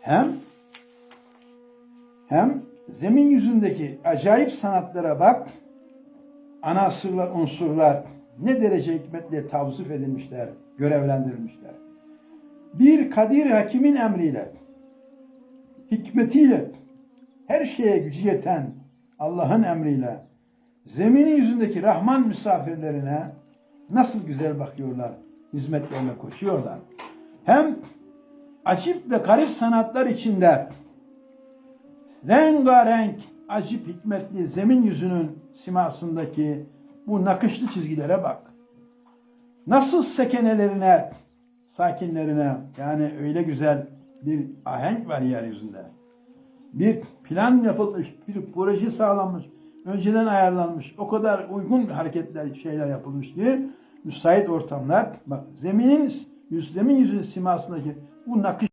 Hem hem zemin yüzündeki acayip sanatlara bak, anasırlar, unsurlar ne derece hikmetle tavzif edilmişler, görevlendirilmişler. Bir kadir hakimin emriyle, hikmetiyle, her şeye gücü yeten Allah'ın emriyle, zeminin yüzündeki Rahman misafirlerine nasıl güzel bakıyorlar, hizmetlerine koşuyorlar. Hem acip ve garip sanatlar içinde rengarenk, acip hikmetli zemin yüzünün simasındaki bu nakışlı çizgilere bak. Nasıl sekenelerine, sakinlerine yani öyle güzel bir ahenk var yeryüzünde. Bir plan yapılmış, bir proje sağlanmış, önceden ayarlanmış, o kadar uygun hareketler, şeyler yapılmış ki müsait ortamlar, bak zeminin, yüz, zemin yüzünün simasındaki bu nakış